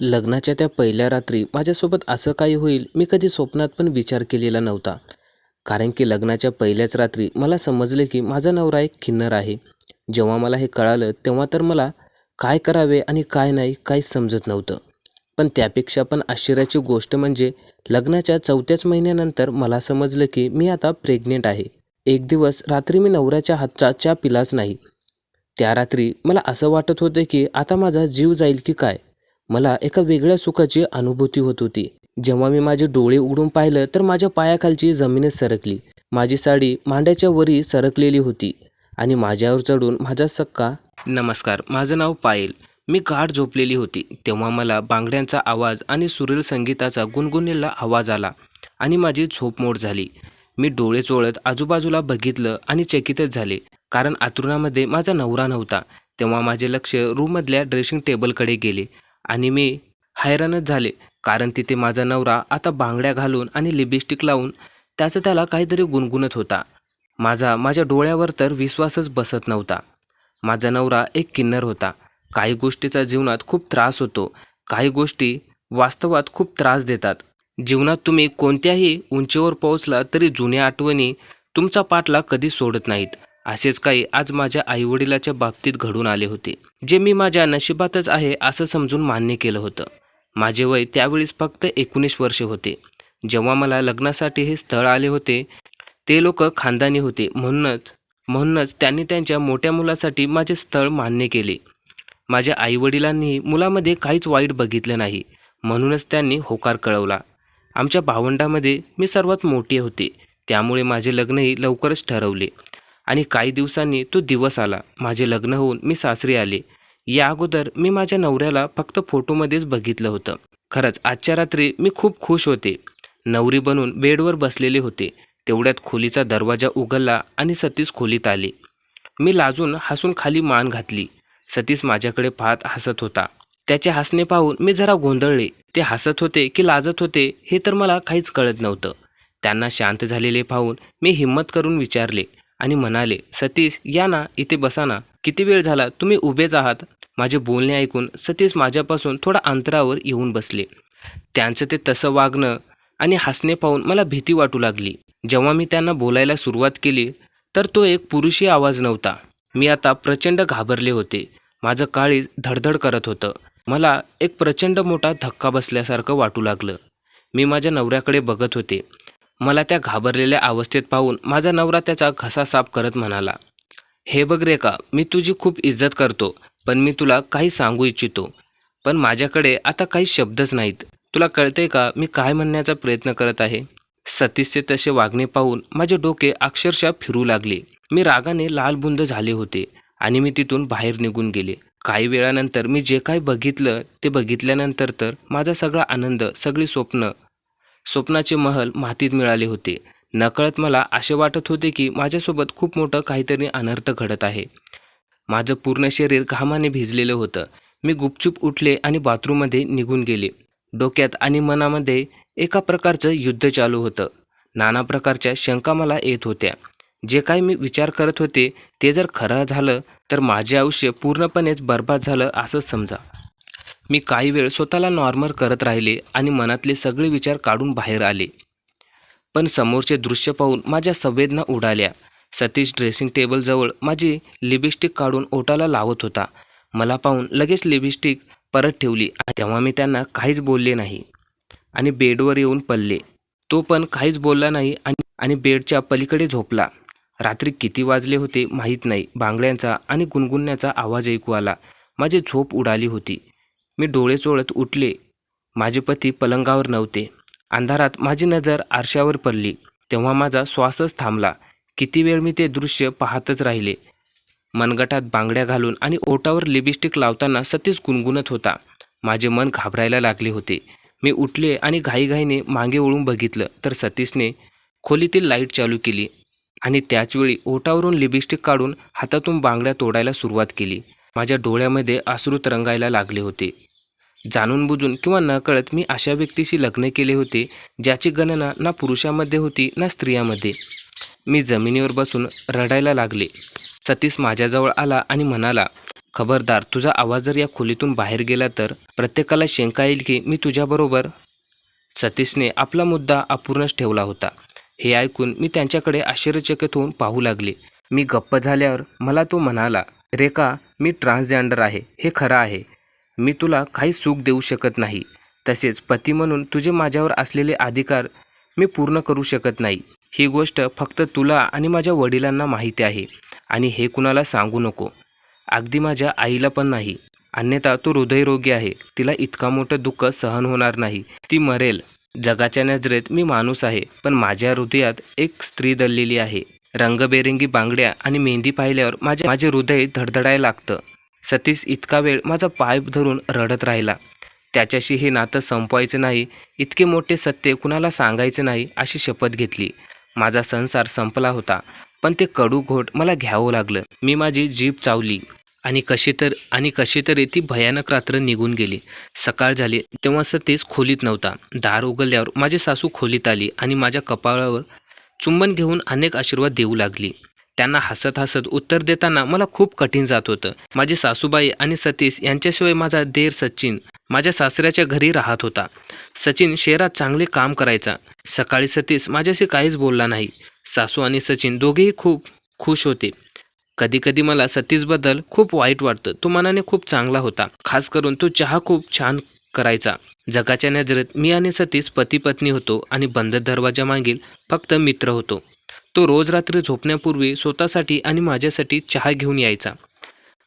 लग्नाच्या त्या पहिल्या रात्री माझ्यासोबत असं काही होईल मी कधी स्वप्नात पण विचार केलेला नव्हता. कारण की लग्नाच्या पहिल्याच रात्री मला समजले की माझा नवरा एक किन्नर आहे. जेव्हा मला हे कळालं तेव्हा तर मला काय करावे आणि काय नाही काहीच समजत नव्हतं. पण त्यापेक्षा पण आश्चर्याची गोष्ट म्हणजे लग्नाच्या चौथ्याच महिन्यानंतर मला समजलं की मी आता प्रेग्नेंट आहे. एक दिवस रात्री मी नवऱ्याच्या हातचा चहा पिलाच नाही. त्या रात्री मला असं वाटत होतं की आता माझा जीव जाईल की काय? मला एका वेगळ्या सुखाची अनुभूती होत होती. जेव्हा मी माझे डोळे उघडून पाहिलं तर माझ्या पायाखालची जमिनीत सरकली. माझी साडी मांड्याच्या वरी सरकलेली होती आणि माझ्यावर चढून माझा सक्का नमस्कार माझं नाव पायल. मी गाढ झोपलेली होती. तेव्हा मला बांगड्यांचा आवाज आणि सुरेल संगीताचा गुणगुणलेला आवाज आला आणि माझी झोप मोड झाली. मी डोळे चोळत आजूबाजूला बघितलं आणि चकितच झाले कारण आतुरणामध्ये माझा नवरा नव्हता. तेव्हा माझे लक्ष रूममधल्या ड्रेसिंग टेबलकडे गेले. आणि मी हैराणच झाले कारण तिथे माझा नवरा आता बांगड्या घालून आणि लिपस्टिक लावून त्याचं त्याला काहीतरी गुणगुणत होता. माझा माझ्या डोळ्यावर तर विश्वासच बसत नव्हता. माझा नवरा एक किन्नर होता. काही गोष्टीचा जीवनात खूप त्रास होतो. काही गोष्टी वास्तवात खूप त्रास देतात. जीवनात तुम्ही कोणत्याही उंचीवर पोहोचला तरी जुन्या आठवणी तुमचा पाठला कधी सोडत नाहीत. असेच काही आज माझ्या आईवडिलाच्या बाबतीत घडून आले होते जे मी माझ्या नशिबातच आहे असं समजून मान्य केलं होतं. माझे वय त्यावेळेस फक्त एकोणीस वर्षे होते. जेव्हा मला लग्नासाठी हे स्थळ आले होते ते लोक खानदानी होते म्हणूनच म्हणूनच त्यांनी त्यांच्या मोठ्या मुलासाठी माझे स्थळ मान्य केले. माझ्या आईवडिलांनी मुलामध्ये काहीच वाईट बघितलं नाही म्हणूनच त्यांनी होकार कळवला. आमच्या भावंडामध्ये मी सर्वात मोठे होते त्यामुळे माझे लग्नही लवकरच ठरवले. आणि काही दिवसांनी तो दिवस आला. माझे लग्न होऊन मी सासरी आले. या अगोदर मी माझ्या नवऱ्याला फक्त फोटोमध्येच बघितलं होतं. खरंच आजच्या रात्री मी खूप खुश होते. नवरी बनून बेडवर बसलेले होते. तेवढ्यात खोलीचा दरवाजा उघडला आणि सतीश खोलीत आले. मी लाजून हसून खाली मान घातली. सतीश माझ्याकडे पाहत हसत होता. त्याचे हसणे पाहून मी जरा गोंधळले. ते हसत होते की लाजत होते हे तर मला काहीच कळत नव्हतं. त्यांना शांत झालेले पाहून मी हिंमत करून विचारले आणि म्हणाले सतीश या ना इथे बसा ना. किती वेळ झाला तुम्ही उभेच आहात? माझे बोलणे ऐकून सतीश माझ्यापासून थोडा अंतरावर येऊन बसले. त्यांचं ते तसं वागणं आणि हसणे पाहून मला भीती वाटू लागली. जेव्हा मी त्यांना बोलायला सुरुवात केली तर तो एक पुरुषी आवाज नव्हता. मी आता प्रचंड घाबरले होते. माझं काळीज धडधड करत होतं. मला एक प्रचंड मोठा धक्का बसल्यासारखं वाटू लागलं. मी माझ्या नवऱ्याकडे बघत होते. मला त्या घाबरलेल्या अवस्थेत पाहून माझा नवरा त्याचा घसा साफ करत म्हणाला हे बघ रे का मी तुझी खूप इज्जत करतो पण मी तुला काही सांगू इच्छितो. पण माझ्याकडे आता काही शब्दच नाहीत. तुला कळते का मी काय म्हणण्याचा प्रयत्न करत आहे? सतीशचे तसे वागणे पाहून माझे डोके अक्षरशः फिरू लागले. मी रागाने लालबुंद झाले होते आणि मी तिथून बाहेर निघून गेले. काही वेळानंतर मी जे काही बघितलं ते बघितल्यानंतर तर माझा सगळा आनंद सगळी स्वप्न स्वप्नाचे महल मातीत मिळाले होते. नकळत मला असे वाटत होते की माझ्यासोबत खूप मोठं काहीतरी अनर्थ घडत आहे. माझं पूर्ण शरीर घामाने भिजलेलं होतं. मी गुपचूप उठले आणि बाथरूममध्ये निघून गेले. डोक्यात आणि मनामध्ये एका प्रकारचं युद्ध चालू होतं. नाना प्रकारच्या शंका मला येत होत्या. जे काही मी विचार करत होते ते जर खरं झालं तर माझे आयुष्य पूर्णपणेच बर्बाद झालं असंच समजा. मी काही वेळ स्वतःला नॉर्मल करत राहिले आणि मनातले सगळे विचार काढून बाहेर आले. पण समोरचे दृश्य पाहून माझ्या संवेदना उडाल्या. सतीश ड्रेसिंग टेबलजवळ माझी लिपस्टिक काढून ओटाला लावत होता. मला पाहून लगेच लिपस्टिक परत ठेवली आणि तेव्हा मी त्यांना काहीच बोलले नाही आणि बेडवर येऊन पडले. तो पण काहीच बोलला नाही आणि आणि बेडच्या पलीकडे झोपला. रात्री किती वाजले होते माहीत नाही. बांगड्यांचा आणि गुणगुणण्याचा आवाज ऐकू आला. माझी झोप उडाली होती. मी डोळे चोळत उठले. माझे पती पलंगावर नव्हते. अंधारात माझी नजर आरशावर पडली. तेव्हा माझा श्वासच थांबला. किती वेळ मी ते दृश्य पाहतच राहिले. मनगटात बांगड्या घालून आणि ओटावर लिपस्टिक लावताना सतीश गुणगुणत होता. माझे मन घाबरायला लागले होते. मी उठले आणि घाईघाईने मागे वळून बघितलं तर सतीशने खोलीतील लाइट चालू केली आणि त्याचवेळी ओटावरून लिपस्टिक काढून हातातून बांगड्या तोडायला सुरुवात केली. माझ्या डोळ्यामध्ये अश्रू तरंगायला लागले होते. जाणून बुजून किंवा नकळत मी अशा व्यक्तीशी लग्न केले होते ज्याची गणना ना पुरुषामध्ये होती ना स्त्रियामध्ये. मी जमिनीवर बसून रडायला लागले. सतीश माझ्याजवळ आला आणि म्हणाला खबरदार तुझा आवाज जर या खोलीतून बाहेर गेला तर प्रत्येकाला शंका येईल की मी तुझ्याबरोबर सतीशने आपला मुद्दा अपूर्णच ठेवला होता. हे ऐकून मी त्यांच्याकडे आश्चर्यचकित होऊन पाहू लागले. मी गप्प झाल्यावर मला तो म्हणाला रेखा मी ट्रान्सजेंडर आहे. हे खरं आहे. मी तुला काही सुख देऊ शकत नाही. तसेच पती म्हणून तुझे माझ्यावर असलेले अधिकार मी पूर्ण करू शकत नाही. ही गोष्ट फक्त तुला आणि माझ्या वडिलांना माहिती आहे आणि हे कुणाला सांगू नको. अगदी माझ्या आईला पण नाही. अन्यथा तो हृदयरोगी आहे. तिला इतका मोठं दुःख सहन होणार नाही. ती मरेल. जगाच्या नजरेत मी माणूस आहे पण माझ्या हृदयात एक स्त्री दललेली आहे. रंगबेरंगी बांगड्या आणि मेहंदी पाहिल्यावर माझे माझे हृदय धडधडायला लागतं. सतीश इतका वेळ माझा पाय धरून रडत राहिला. त्याच्याशी हे नातं संपवायचं नाही इतके मोठे सत्य कुणाला सांगायचे नाही अशी शपथ घेतली. माझा संसार संपला होता पण ते कडू घोट मला घ्यावं लागलं. मी माझी जीभ चावली. आणि कशी तर आणि कशी तरी ती भयानक रात्र निघून गेली. सकाळ झाली तेव्हा सतीश खोलीत नव्हता. दार उघडल्यावर माझी सासू खोलीत आली आणि माझ्या कपाळावर चुंबन घेऊन अनेक आशीर्वाद देऊ लागली. त्यांना हसत हसत उत्तर देताना मला खूप कठीण जात होतं. माझी सासूबाई आणि सतीश यांच्याशिवाय माझा देर सचिन माझ्या सासऱ्याच्या घरी राहत होता. सचिन शहरात चांगले काम करायचा. सकाळी सतीश माझ्याशी काहीच बोलला नाही. सासू आणि सचिन दोघेही खूप खुश होते. कधीकधी मला सतीशबद्दल खूप वाईट वाटतं. तो मनाने खूप चांगला होता. खास करून तो चहा खूप छान करायचा. जगाच्या नजरेत मी आणि सतीश पती पत्नी होतो आणि बंद दरवाजा मागील फक्त मित्र होतो. तो रोज रात्री झोपण्यापूर्वी स्वतःसाठी आणि माझ्यासाठी चहा घेऊन यायचा.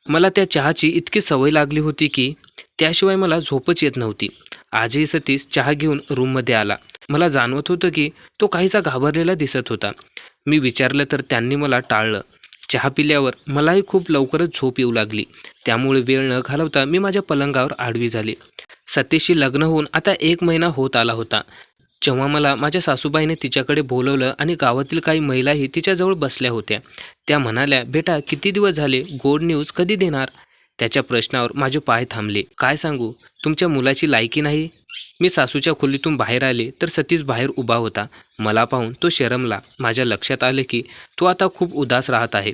मला त्या चहाची इतकी सवय लागली होती की त्याशिवाय मला झोपच येत नव्हती. आजही सतीश चहा घेऊन रूममध्ये आला. मला जाणवत होतं की तो काहीसा घाबरलेला दिसत होता. मी विचारलं तर त्यांनी मला टाळलं. चहा पिल्यावर मलाही खूप लवकरच झोप येऊ लागली. त्यामुळे वेळ न घालवता मी माझ्या पलंगावर आडवी झाली. सतीशशी लग्न होऊन आता एक महिना होत आला होता. जेव्हा मला माझ्या सासूबाईने तिच्याकडे बोलवलं आणि गावातील काही महिलाही तिच्याजवळ बसल्या होत्या त्या म्हणाल्या बेटा किती दिवस झाले? गोड न्यूज कधी देणार? त्याच्या प्रश्नावर माझे पाय थांबले. काय सांगू? तुमच्या मुलाची लायकी नाही? मी सासूच्या खोलीतून बाहेर आले तर सतीश बाहेर उभा होता. मला पाहून तो शरमला. माझ्या लक्षात आले की तो आता खूप उदास राहत आहे.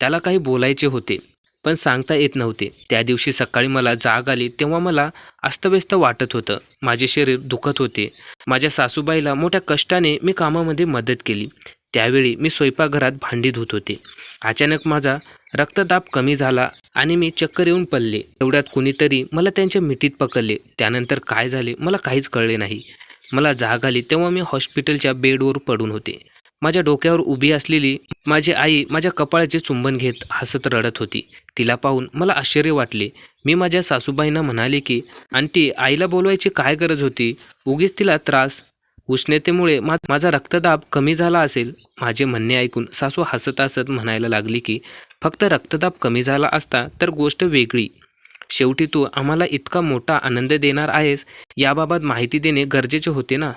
त्याला काही बोलायचे होते. पण सांगता येत नव्हते. त्या दिवशी सकाळी मला जाग आली तेव्हा मला अस्तव्यस्त वाटत होतं. माझे शरीर दुखत होते. माझ्या सासूबाईला मोठ्या कष्टाने मी कामामध्ये मदत केली. त्यावेळी मी स्वयंपाकघरात भांडी धुत होते. अचानक माझा रक्तदाब कमी झाला आणि मी चक्कर येऊन पडले. तेवढ्यात कुणीतरी मला त्यांच्या मिठीत पकडले. त्यानंतर काय झाले मला काहीच कळले नाही. मला जाग आली तेव्हा मी हॉस्पिटलच्या बेडवर पडून होते. माझ्या डोक्यावर उभी असलेली माझी आई माझ्या कपाळाचे चुंबन घेत हसत रडत होती. तिला पाहून मला आश्चर्य वाटले. मी माझ्या सासूबाईंना म्हणाले की आंटी आईला बोलवायची काय गरज होती? उगीच तिला त्रास. उष्णतेमुळे मा माझा रक्तदाब कमी झाला असेल. माझे म्हणणे ऐकून सासू हसत हसत म्हणायला लागली की फक्त रक्तदाब कमी झाला असता तर गोष्ट वेगळी. शेवटी तू आम्हाला इतका मोठा आनंद देणार आहेस याबाबत माहिती देणे गरजेचे होते ना?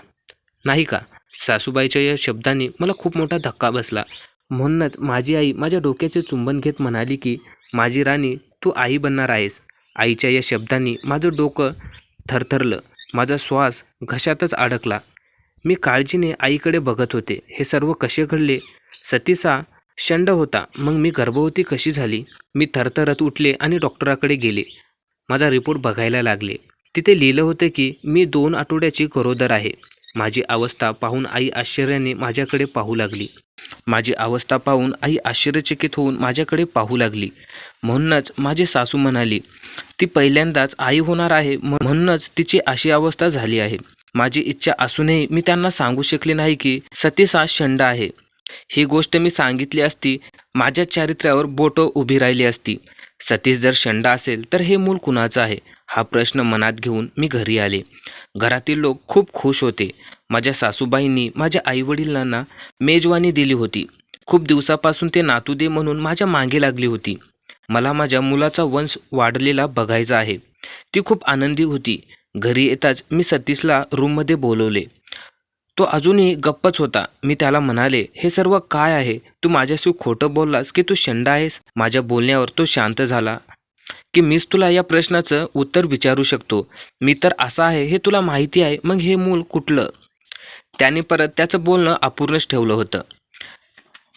नाही का? सासूबाईच्या या शब्दांनी मला खूप मोठा धक्का बसला. म्हणूनच माझी आई माझ्या डोक्याचे चुंबन घेत म्हणाली की माझी राणी तू आई बनणार आहेस. आईच्या या शब्दांनी माझं डोकं थरथरलं. माझा श्वास घशातच अडकला. मी काळजीने आईकडे बघत होते. हे सर्व कसे घडले? सतीसा शंड होता. मग मी गर्भवती कशी झाली? मी थरथरत उठले आणि डॉक्टराकडे गेले. माझा रिपोर्ट बघायला लागले. तिथे लिहिलं होतं की मी दोन आठवड्याची गरोदर आहे. माझी अवस्था पाहून आई आश्चर्याने माझ्याकडे पाहू लागली. माझी अवस्था पाहून आई आश्चर्यचकित होऊन माझ्याकडे पाहू लागली. म्हणूनच माझी सासू म्हणाली ती पहिल्यांदाच आई होणार आहे म्हणूनच तिची अशी अवस्था झाली आहे. माझी इच्छा असूनही मी त्यांना सांगू शकले नाही की सतीस हा शंड आहे. ही गोष्ट मी सांगितली असती माझ्या चारित्र्यावर बोटं उभी राहिली असती. सतीश जर शंड असेल तर हे मूल कुणाचं आहे? हा प्रश्न मनात घेऊन मी घरी आले. घरातील लोक खूप खुश होते. माझ्या सासूबाईंनी माझ्या आईवडिलांना मेजवानी दिली होती. खूप दिवसापासून ते नातू दे म्हणून माझ्या मागे लागली होती. मला माझ्या मुलाचा वंश वाढलेला बघायचा आहे. ती खूप आनंदी होती. घरी येताच मी सतीशला रूममध्ये बोलवले. तो अजूनही गप्पच होता. मी त्याला म्हणाले हे सर्व काय आहे? तू माझ्याशी खोटं बोललास की तू शंड आहेस? माझ्या बोलण्यावर तो शांत झाला. की मीच तुला या प्रश्नाचं उत्तर विचारू शकतो. मी तर असा आहे हे तुला माहिती आहे मग हे मूल कुठलं? त्याने परत त्याचं बोलणं अपूर्णच ठेवलं होतं.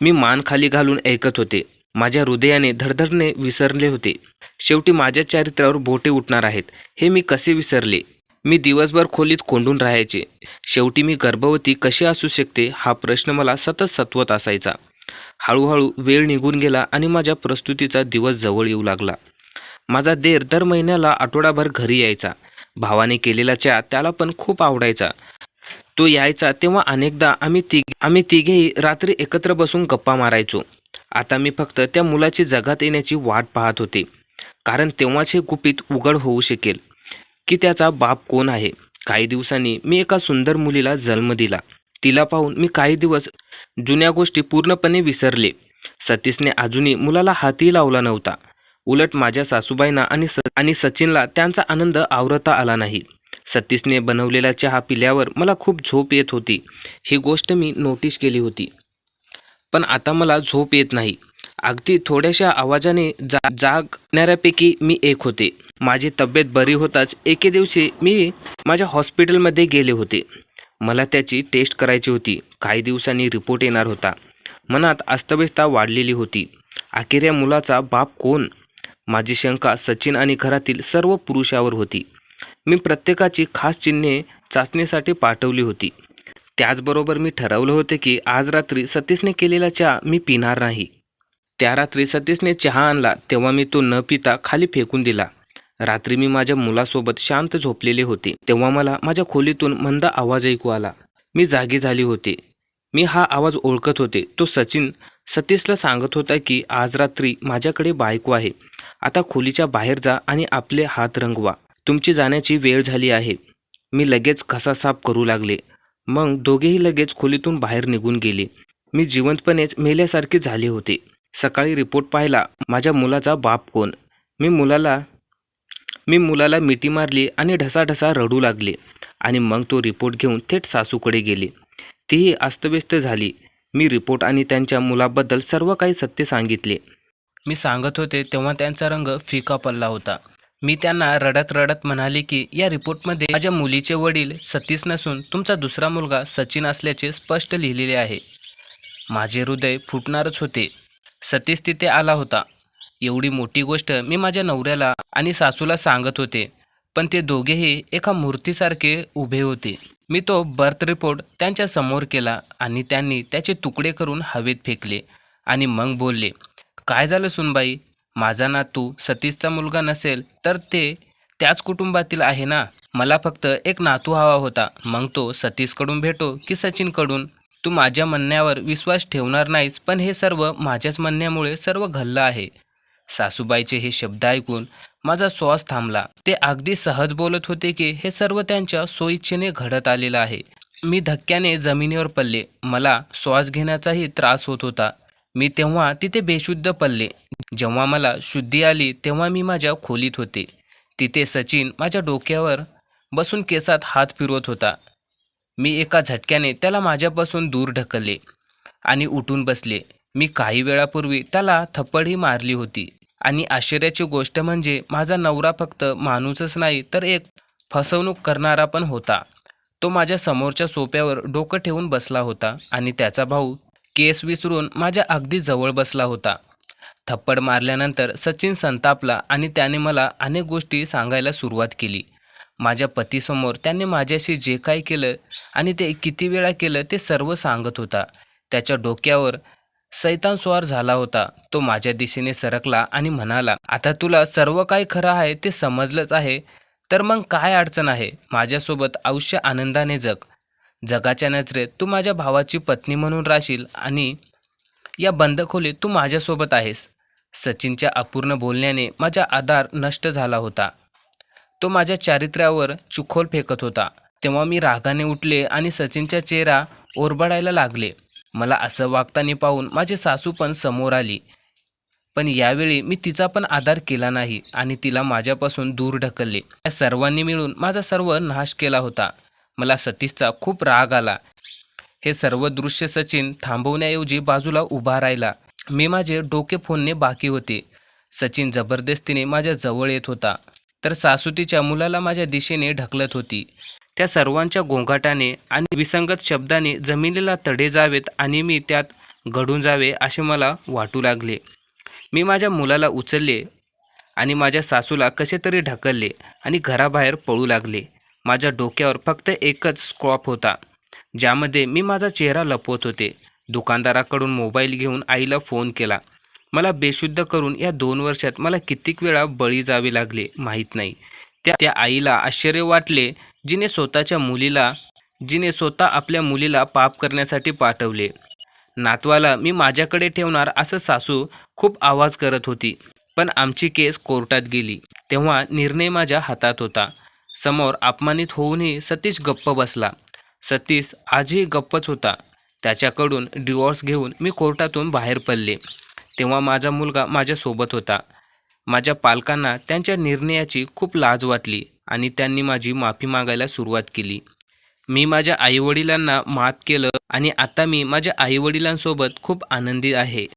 मी मान खाली घालून ऐकत होते. माझ्या हृदयाने धडधडणे विसरले होते. शेवटी माझ्या चारित्र्यावर बोटे उठणार आहेत. हे मी कसे विसरले? मी दिवसभर खोलीत कोंडून राहायचे. शेवटी मी गर्भवती कशी असू शकते हा प्रश्न मला सतत सत्वत असायचा. हळूहळू वेळ निघून गेला आणि माझ्या प्रस्तुतीचा दिवस जवळ येऊ लागला. माझा देर दर महिन्याला आठवडाभर घरी यायचा. भावाने केलेला चहा त्याला पण खूप आवडायचा. तो यायचा तेव्हा अनेकदा आम्ही तिघ आम्ही तिघेही रात्री एकत्र बसून गप्पा मारायचो. आता मी फक्त त्या मुलाची जगात येण्याची वाट पाहत होते. कारण तेव्हाच हे गुपित उघड होऊ शकेल. की त्याचा बाप कोण आहे? काही दिवसांनी मी एका सुंदर मुलीला जन्म दिला. तिला पाहून मी काही दिवस जुन्या गोष्टी पूर्णपणे विसरले. सतीशने अजूनही मुलाला हातही लावला नव्हता. उलट माझ्या सासूबाईंना आणि स आणि सचिनला त्यांचा आनंद आवरता आला नाही. सतीशने बनवलेला चहा पिल्यावर मला खूप झोप येत होती. ही गोष्ट मी नोटीस केली होती. पण आता मला झोप येत नाही. अगदी थोड्याशा आवाजाने जा जागणाऱ्यापैकी मी एक होते. माझी तब्येत बरी होताच एके दिवशी मी माझ्या हॉस्पिटलमध्ये गेले होते. मला त्याची टेस्ट करायची होती. काही दिवसांनी रिपोर्ट येणार होता. मनात अस्तव्यस्ता वाढलेली होती. अखेर या मुलाचा बाप कोण? माझी शंका सचिन आणि घरातील सर्व पुरुषावर होती. मी प्रत्येकाची खास चिन्हे चाचणीसाठी पाठवली होती. त्याचबरोबर मी ठरवलं होतं की आज रात्री सतीशने केलेला चहा मी पिणार नाही. त्या रात्री सतीशने चहा आणला तेव्हा मी तो न पिता खाली फेकून दिला. रात्री मी माझ्या मुलासोबत शांत झोपलेले होते तेव्हा मला माझ्या खोलीतून मंद आवाज ऐकू आला. मी जागी झाली होती. मी हा आवाज ओळखत होते. तो सचिन सतीशला सांगत होता की आज रात्री माझ्याकडे बायको आहे. आता खोलीच्या बाहेर जा आणि आपले हात रंगवा. तुमची जाण्याची वेळ झाली आहे. मी लगेच घसा साफ करू लागले. मग दोघेही लगेच खोलीतून बाहेर निघून गेले. मी जिवंतपणेच मेल्यासारखे झाले होते. सकाळी रिपोर्ट पाहिला माझ्या मुलाचा बाप कोण? मी मुलाला मी मुलाला मिठी मारली आणि ढसाढसा रडू लागले. आणि मग तो रिपोर्ट घेऊन थेट सासूकडे गेले. तीही अस्तव्यस्त झाली. मी रिपोर्ट आणि त्यांच्या मुलाबद्दल सर्व काही सत्य सांगितले. मी सांगत होते तेव्हा त्यांचा रंग फिका पडला होता. मी त्यांना रडत रडत म्हणाले की या रिपोर्टमध्ये माझ्या मुलीचे वडील सतीश नसून तुमचा दुसरा मुलगा सचिन असल्याचे स्पष्ट लिहिलेले आहे. माझे हृदय फुटणारच होते. सतीश तिथे आला होता. एवढी मोठी गोष्ट मी माझ्या नवऱ्याला आणि सासूला सांगत होते पण ते दोघेही एका मूर्तीसारखे उभे होते. मी तो बर्थ रिपोर्ट त्यांच्यासमोर केला आणि त्यांनी त्याचे तुकडे करून हवेत फेकले आणि मग बोलले काय झालं सुनबाई? माझा नातू सतीशचा मुलगा नसेल तर ते त्याच कुटुंबातील आहे ना? मला फक्त एक नातू हवा होता. मग तो सतीशकडून भेटो की सचिनकडून? तू माझ्या म्हणण्यावर विश्वास ठेवणार नाहीस पण हे सर्व माझ्याच म्हणण्यामुळे सर्व घडलं आहे. सासूबाईचे हे शब्द ऐकून माझा श्वास थांबला. ते अगदी सहज बोलत होते की हे सर्व त्यांच्या सोयीच्छेने घडत आलेलं आहे. मी धक्क्याने जमिनीवर पडले. मला श्वास घेण्याचाही त्रास होत होता. मी तेव्हा तिथे बेशुद्ध पडले. जेव्हा मला शुद्धी आली तेव्हा मी माझ्या खोलीत होते. तिथे सचिन माझ्या डोक्यावर बसून केसात हात फिरवत होता. मी एका झटक्याने त्याला माझ्यापासून दूर ढकलले आणि उठून बसले. मी काही वेळापूर्वी त्याला थप्पडही मारली होती. आणि आश्चर्याची गोष्ट म्हणजे माझा नवरा फक्त माणूसच नाही तर एक फसवणूक करणारा पण होता. तो माझ्या समोरच्या सोप्यावर डोकं ठेवून बसला होता आणि त्याचा भाऊ केस विसरून माझ्या अगदी जवळ बसला होता. थप्पड मारल्यानंतर सचिन संतापला आणि त्याने मला अनेक गोष्टी सांगायला सुरुवात केली. माझ्या पतीसमोर त्याने माझ्याशी जे काय केलं आणि ते किती वेळा केलं ते सर्व सांगत होता. त्याच्या डोक्यावर सैतान स्वार झाला होता. तो माझ्या दिशेने सरकला आणि म्हणाला आता तुला सर्व काय खरं आहे ते समजलंच आहे तर मग काय अडचण आहे? माझ्यासोबत आयुष्य आनंदाने जग. जगाच्या नजरेत तू माझ्या भावाची पत्नी म्हणून राहशील आणि या बंद खोलीत तू माझ्यासोबत आहेस. सचिनच्या अपूर्ण बोलण्याने माझा आधार नष्ट झाला होता. तो माझ्या चारित्र्यावर चुखोल फेकत होता. तेव्हा मी रागाने उठले आणि सचिनचा चेहरा ओरबडायला लागले. मला असं वागताना पाहून माझे सासू पण समोर आली. पण यावेळी मी तिचा पण आधार केला नाही आणि तिला माझ्यापासून दूर ढकलले. या सर्वांनी मिळून माझा सर्व नाश केला होता. मला सतीशचा खूप राग आला. हे सर्व दृश्य सचिन थांबवण्याऐवजी बाजूला उभा राहिला. मी माझे डोके फोडणे बाकी होते. सचिन जबरदस्तीने माझ्या जवळ येत होता. तर सासूतीच्या मुलाला माझ्या दिशेने ढकलत होती. त्या सर्वांच्या गोंगाटाने आणि विसंगत शब्दाने जमिनीला तडे जावेत आणि मी त्यात घडून जावे असे मला वाटू लागले. मी माझ्या मुलाला उचलले आणि माझ्या सासूला कसे तरी ढकलले आणि घराबाहेर पळू लागले. माझ्या डोक्यावर फक्त एकच स्क्रॉप होता ज्यामध्ये मी माझा चेहरा लपवत होते. दुकानदाराकडून मोबाईल घेऊन आईला फोन केला. मला बेशुद्ध करून या दोन वर्षात मला कित्येक वेळा बळी जावे लागले माहीत नाही. त्या त्या आईला आश्चर्य वाटले जिने स्वतःच्या मुलीला जिने स्वतः आपल्या मुलीला पाप करण्यासाठी पाठवले. नातवाला मी माझ्याकडे ठेवणार असं सासू खूप आवाज करत होती पण आमची केस कोर्टात गेली तेव्हा निर्णय माझ्या हातात होता. समोर अपमानित होऊनही सतीश गप्प बसला. सतीश आजही गप्पच होता. त्याच्याकडून डिवॉर्स घेऊन मी कोर्टातून बाहेर पडले. तेव्हा माझा मुलगा माझ्यासोबत होता. माझ्या पालकांना त्यांच्या निर्णयाची खूप लाज वाटली आणि त्यांनी माझी माफी मागायला सुरुवात केली. मी माझ्या आईवडिलांना माफ केलं आणि आता मी माझ्या आईवडिलांसोबत खूप आनंदी आहे.